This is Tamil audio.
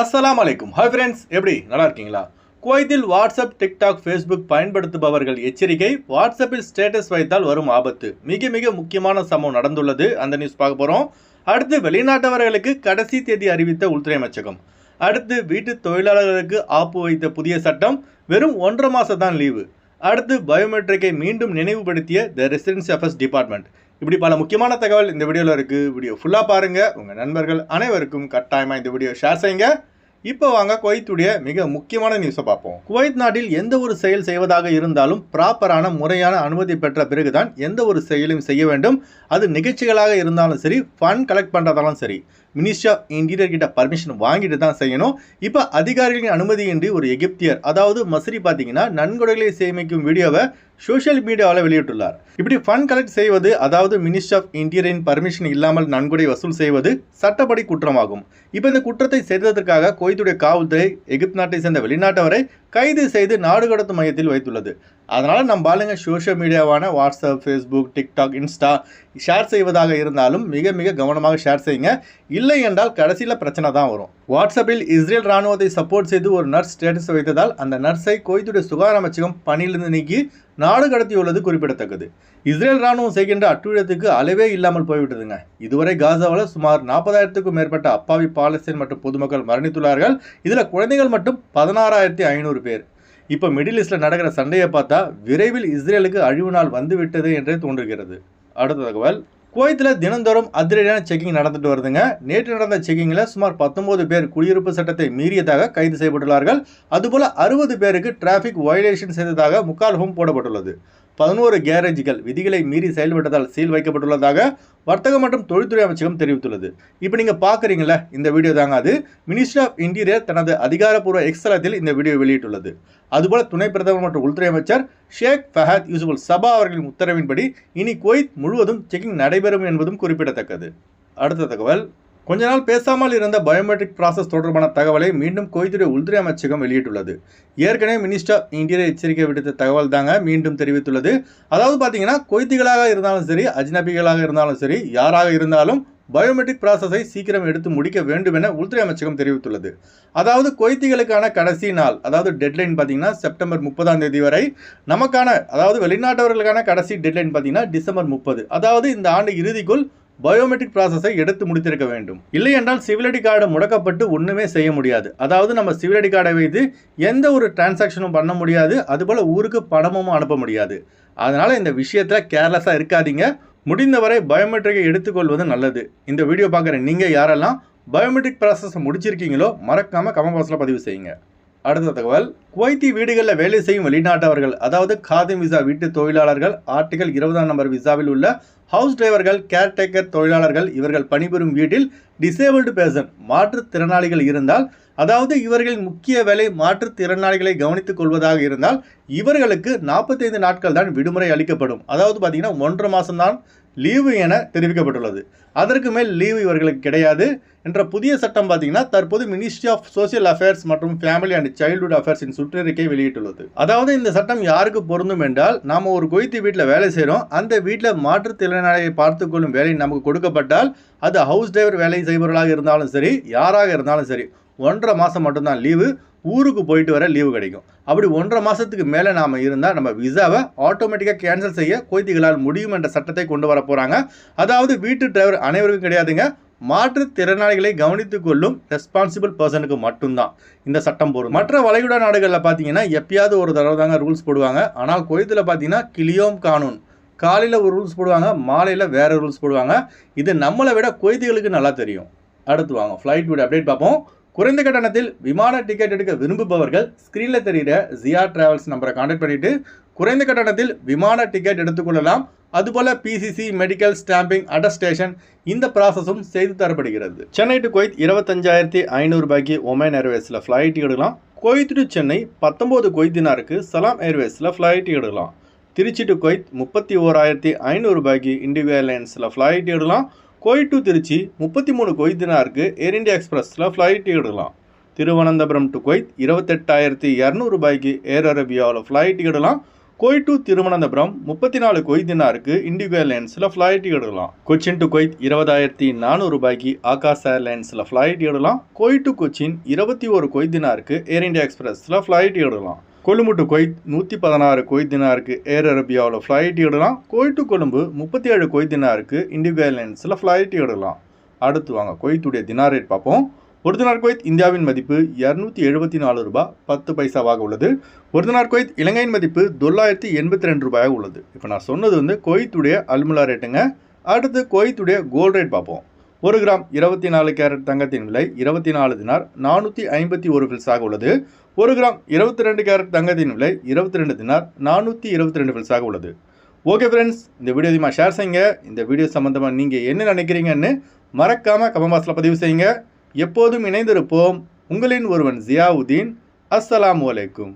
அஸ்லாம் அலைக்கும் ஹாய் ஃப்ரெண்ட்ஸ் எப்படி? நல்லா இருக்கீங்களா? குவைத்தில் வாட்ஸ்அப் டிக்டாக் ஃபேஸ்புக் பயன்படுத்துபவர்கள் எச்சரிக்கை. வாட்ஸ்அப்பில் ஸ்டேட்டஸ் வைத்தால் வரும் ஆபத்து. மிக மிக முக்கியமான சம்பவம் நடந்துள்ளது. அந்த நியூஸ் பார்க்க போகிறோம் அடுத்து வெளிநாட்டவர்களுக்கு கடைசி தேதி அறிவித்த உள்துறை அமைச்சகம். அடுத்து வீட்டு தொழிலாளர்களுக்கு ஆப்பு வைத்த புதிய சட்டம். வெறும் ஒன்றரை மாதம் தான் லீவு அடுத்து பயோமெட்ரிக்கை மீண்டும் நினைவுபடுத்திய த ரெசிடென்சி அஃபேர்ஸ் டிபார்ட்மெண்ட் இப்படி பல முக்கியமான தகவல் இந்த வீடியோவில் இருக்குது வீடியோ ஃபுல்லாக பாருங்கள் உங்கள் நண்பர்கள் அனைவருக்கும் கட்டாயமாக இந்த வீடியோ ஷேர் செய்யுங்க. இப்போ வாங்க குவைத்துடைய மிக முக்கியமான நியூஸை பார்ப்போம். குவைத் நாட்டில் எந்த ஒரு செயல் செய்வதாக இருந்தாலும் ப்ராப்பரான முறையான அனுமதி பெற்ற பிறகுதான் எந்த ஒரு செயலையும் செய்ய வேண்டும். அது நிகழ்ச்சிகளாக இருந்தாலும் சரி ஃபண்ட் கலெக்ட் பண்ணுறதாலும் சரி. மினிஸ்ட்ரி ஆஃப் இன்டீரியர் கிட்ட பர்மிஷன் வாங்கிட்டு தான் செய்யணும். இப்போ அதிகாரிகளின் அனுமதியின்றி ஒரு எகிப்தியர் அதாவது மசரி பார்த்தீங்கன்னா நன்கொடைகளை சேமிக்கும் வீடியோவை சோஷியல் மீடியாவில் வெளியிட்டுள்ளார். இப்படி ஃபண்ட் கலெக்ட் செய்வது அதாவது மினிஸ்ட்ரி ஆஃப் இன்டீரியரின் பர்மிஷன் இல்லாமல் நன்கொடை வசூல் செய்வது சட்டப்படி குற்றமாகும். இப்போ இந்த குற்றத்தை செய்ததற்காக கோயத்துடைய காவல்துறை எகிப்து நாட்டை சேர்ந்த வெளிநாட்டவரை கைது செய்து நாடு கடத்தும் மையத்தில் வைத்துள்ளது. அதனால் நம்ம ஆளுங்க social மீடியாவான WhatsApp Facebook TikTok Insta share செய்வதாக இருந்தாலும் மிக மிக கவனமாக ஷேர் செய்யுங்க. இல்லை என்றால் கடைசியில் பிரச்சனை தான் வரும். வாட்ஸ்அப்பில் இஸ்ரேல் ராணுவத்தை சப்போர்ட் செய்து ஒரு நர்ஸ் ஸ்டேட்டஸ் வைத்ததால் அந்த நர்ஸை கோயத்துடைய சுகாதார அமைச்சகம் பணியிலிருந்து நீக்கி நாடு கடத்தியுள்ளது குறிப்பிடத்தக்கது. இஸ்ரேல் ராணுவம் செய்கின்ற அட்டுழியத்துக்கு அளவே இல்லாமல் போய்விட்டதுங்க. இதுவரை காசாவில் சுமார் நாற்பதாயிரத்துக்கும் மேற்பட்ட அப்பாவி பாலஸ்தீன் மற்றும் பொதுமக்கள் மரணித்துள்ளார்கள். இதில் குழந்தைகள் மட்டும் பதினாறாயிரத்தி ஐநூறு பேர். இப்போ மிடில் ஈஸ்டில் நடக்கிற சண்டையை பார்த்தா விரைவில் இஸ்ரேலுக்கு அழிவு நாள் வந்துவிட்டது என்றே தோன்றுகிறது. அடுத்த தகவல் குவைத்தில் தினந்தோறும் அதிரடியான செக்கிங் நடந்துட்டு வருதுங்க. நேற்று நடந்த செக்கிங்கில் சுமார் பத்தொன்பது பேர் குடியிருப்பு சட்டத்தை மீறியதாக கைது செய்யப்பட்டுள்ளார்கள். அதுபோல அறுபது பேருக்கு டிராஃபிக் வயலேஷன் செய்ததாக முக்கால்ஹோம் போடப்பட்டுள்ளது. பதினோரு கேரேஜ்கள் விதிகளை மீறி செயல்பட்டதால் சீல் வைக்கப்பட்டுள்ளதாக வர்த்தக மற்றும் தொழில்துறை அமைச்சகம் தெரிவித்துள்ளது. இப்போ நீங்கள் பார்க்குறீங்களா இந்த வீடியோ தாங்க அது. மினிஸ்ட்ரி ஆஃப் இன்டீரியர் தனது அதிகாரப்பூர்வ எக்ஸலத்தில் இந்த வீடியோ வெளியிட்டுள்ளது. அதுபோல துணை பிரதமர் மற்றும் உள்துறை அமைச்சர் ஷேக் ஃபஹத் யூசுபுல் சபா அவர்களின் உத்தரவின்படி இனி குவைத் முழுவதும் செக்கிங் நடைபெறும் என்பதும் குறிப்பிடத்தக்கது. அடுத்த தகவல். கொஞ்ச நாள் பேசாமல் இருந்த பயோமெட்ரிக் ப்ராசஸ் தொடர்பான தகவலை மீண்டும் குவைத்துடைய உள்துறை அமைச்சகம் வெளியிட்டுள்ளது. ஏற்கனவே மினிஸ்டர் ஆஃப் இன்டீரியர் எச்சரிக்கை விடுத்த தகவல் தாங்க மீண்டும் தெரிவித்துள்ளது. அதாவது பார்த்தீங்கன்னா கொய்திகளாக இருந்தாலும் சரி அஜ்னபிகளாக இருந்தாலும் சரி யாராக இருந்தாலும் பயோமெட்ரிக் ப்ராசஸை சீக்கிரம் எடுத்து முடிக்க வேண்டும் என உள்துறை அமைச்சகம் தெரிவித்துள்ளது. அதாவது கொய்திகளுக்கான கடைசி நாள் அதாவது டெட்லைன் பார்த்தீங்கன்னா செப்டம்பர் முப்பதாம் தேதி வரை நமக்கான அதாவது வெளிநாட்டவர்களுக்கான கடைசி டெட்லைன் பார்த்தீங்கன்னா டிசம்பர் முப்பது. அதாவது இந்த ஆண்டு இறுதிக்குள் பயோமெட்ரிக் ப்ராசஸை எடுத்து முடித்திருக்க வேண்டும். இல்லை என்றால் சிவிலடி கார்டு முடக்கப்பட்டு ஒன்றுமே செய்ய முடியாது. அதாவது நம்ம சிவிலடி கார்டை வைத்து எந்த ஒரு டிரான்சாக்ஷனும் பண்ண முடியாது. அதுபோல் ஊருக்கு பணமும் அனுப்ப முடியாது. அதனால் இந்த விஷயத்தில் கேர்லெஸ்ஸாக இருக்காதீங்க. முடிந்தவரை பயோமெட்ரிக்கை எடுத்துக்கொள்வது நல்லது. இந்த வீடியோ பார்க்குற நீங்கள் யாரெல்லாம் பயோமெட்ரிக் ப்ராசஸ் முடிச்சிருக்கீங்களோ மறக்காமல் கமெண்ட் பாக்ஸில் பதிவு செய்யுங்க. அடுத்த தகவல் குவைத்தி வீடுகளில் வேலை செய்யும் வெளிநாட்டவர்கள் அதாவது காதம் விசா வீட்டு தொழிலாளர்கள் ஆர்டிகல் இருபதாம் நம்பர் விசாவில் உள்ள ஹவுஸ் டிரைவர்கள் கேர்டேக்கர் தொழிலாளர்கள் இவர்கள் பணிபுரியும் வீட்டில் டிசேபிள்டு பேர்சன் மாற்றுத்திறனாளிகள் இருந்தால் அதாவது இவர்களின் முக்கிய வேலை மாற்றுத்திறனாளிகளை கவனித்துக் கொள்வதாக இருந்தால் இவர்களுக்கு நாற்பத்தைந்து நாட்கள் தான் விடுமுறை அளிக்கப்படும். அதாவது பார்த்தீங்கன்னா ஒன்றரை மாதம்தான் லீவு என தெரிவிக்கப்பட்டுள்ளது. அதற்கு மேல் லீவு இவர்களுக்கு கிடையாது என்ற புதிய சட்டம் பார்த்தீங்கன்னா தற்போது மினிஸ்ட்ரி ஆஃப் சோசியல் அஃபேர்ஸ் மற்றும் ஃபேமிலி அண்ட் சைல்டுஹுட் அஃபேர்ஸின் சுற்றறிக்கை வெளியிட்டுள்ளது. அதாவது இந்த சட்டம் யாருக்கு பொருந்தும் என்றால் நாம் ஒரு கொய்த்து வீட்டில் வேலை செய்கிறோம் அந்த வீட்டில் மாற்றுத்திறனாளியை பார்த்துக்கொள்ளும் வேலை நமக்கு கொடுக்கப்பட்டால் அது ஹவுஸ் டிரைவர் வேலை செய்பவர்களாக இருந்தாலும் சரி யாராக இருந்தாலும் சரி ஒன்றரை மாதம் மட்டும்தான் லீவு. ஊருக்கு போயிட்டு வர லீவு கிடைக்கும். அப்படி ஒன்றரை மாதத்துக்கு மேலே நாம் இருந்தால் நம்ம விசாவை ஆட்டோமேட்டிக்காக கேன்சல் செய்ய கொய்திகளால் முடியும் என்ற சட்டத்தை கொண்டு வர போகிறாங்க அதாவது வீட்டு டிரைவர் அனைவருக்கும் கிடையாதுங்க. மாற்றுத்திறனாளிகளை கவனித்துக் கொள்ளும் ரெஸ்பான்சிபிள் பர்சனுக்கு மட்டும்தான் இந்த சட்டம் போடும் மற்ற வளைகுடா நாடுகளில் பார்த்தீங்கன்னா எப்பயாவது ஒரு தடவை தாங்க ரூல்ஸ் போடுவாங்க. ஆனால் கோயத்தில் பார்த்தீங்கன்னா கிளியோம் கானூன். காலையில் ஒரு ரூல்ஸ் போடுவாங்க மாலையில் வேறு ரூல்ஸ் போடுவாங்க. இது நம்மளை விட கொய்திகளுக்கு நல்லா தெரியும். அடுத்து வாங்க ஃப்ளைட் வீடு அப்டேட் பார்ப்போம். குறைந்த கட்டணத்தில் விமான டிக்கெட் எடுக்க விரும்புபவர்கள் ஸ்க்ரீனில் தெரிகிற ஜியா டிராவல்ஸ் நம்பரை கான்டாக்ட் பண்ணிவிட்டு குறைந்த கட்டணத்தில் விமான டிக்கெட் எடுத்துக்கொள்ளலாம் அதுபோல் பிசிசி மெடிக்கல் ஸ்டாம்பிங் அட்டஸ்டேஷன் இந்த ப்ராசஸும் செய்து தரப்படுகிறது. சென்னை டு குவைத் இருபத்தஞ்சாயிரத்தி ஐநூறு ரூபாய்க்கு ஒமேன் ஏர்வேஸில் ஃப்ளைட் எடுக்கலாம். குவைத் டு சென்னை பத்தொம்போது கொய்தினாருக்கு சலாம் ஏர்வேஸில் ஃப்ளைட் எடுக்கலாம். திருச்சி டு குவைத் முப்பத்தி ஓராயிரத்தி ஐநூறு ரூபாய்க்கு இண்டிகோ ஏர்லைன்ஸில் ஃப்ளைட் எடுக்கலாம். கோய் டு திருச்சி முப்பத்தி மூணு கொய்தினாருக்கு ஏர் இண்டியா எக்ஸ்பிரஸில் ஃப்ளைட் எடுக்கலாம். திருவனந்தபுரம் டு கொய்த் இருபத்தெட்டாயிரத்தி இரநூறு ரூபாய்க்கு ஏர் அரேபியாவில் ஃப்ளைட் எடுக்கலாம். கோய் டு திருவனந்தபுரம் முப்பத்தி நாலு கொய் தினாருக்கு இண்டிகோ ஏர்லைன்ஸில் ஃப்ளைட் எடுக்கலாம். கொச்சின் டு கொய்த் இருபதாயிரத்தி நானூறு ரூபாய்க்கு ஆகாஷ் ஏர்லைன்ஸில் ஃப்ளைட் எடுக்கலாம். கோய் டு கொச்சின் இருபத்தி ஒரு கொய் தினாருக்கு ஏர் இந்தியா எக்ஸ்பிரஸில் ஃப்ளைட் எடுக்கலாம். கொழும்பு டு கொய்த் நூற்றி பதினாறு கொய் தினாருக்கு ஏர் அரேபியாவில் ஃப்ளைட் எடுக்கலாம் கொய்த் டு கொழும்பு முப்பத்தி ஏழு கொய்த் தினாருக்கு இண்டிகோ ஏர்லைன்ஸில் ஃப்ளைட் எடுக்கலாம் அடுத்து வாங்க கொய்த்துடைய தினார் ரேட் பார்ப்போம் ஒரு தினார் குவைத் இந்தியாவின் மதிப்பு இரநூத்தி எழுபத்தி நாலு ரூபாய் பத்து பைசாவாக உள்ளது. ஒரு தினார் குவைத் இலங்கையின் மதிப்பு தொள்ளாயிரத்தி எண்பத்தி ரெண்டு ரூபாயாக உள்ளது. இப்போ நான் சொன்னது வந்து கொய்த்துடைய அல்முலா ரேட்டுங்க அடுத்து கொய்த்துடைய கோல்டு ரேட் பார்ப்போம் ஒரு கிராம் இருபத்தி நாலு கேரட் தங்கத்தின் விலை இருபத்தி நாலு தினார் நானூற்றி ஐம்பத்தி ஒரு பில்ஸாக உள்ளது. ஒரு கிராம் இருபத்தி ரெண்டு கேரட் தங்கத்தின் விலை இருபத்தி ரெண்டு தினார் நானூற்றி இருபத்தி ரெண்டு பில்ஸாக உள்ளது. ஓகே ஃப்ரெண்ட்ஸ் இந்த வீடியோ அதிகமாக ஷேர் செய்யுங்க. இந்த வீடியோ சம்மந்தமாக நீங்கள் என்ன நினைக்கிறீங்கன்னு மறக்காமல் கமெண்ட் பாக்ஸில் பதிவு செய்யுங்க. எப்போதும் இணைந்திருப்போம். உங்களின் ஒருவன் ஜியாவுதீன். அஸ்ஸலாமு வலைக்கும்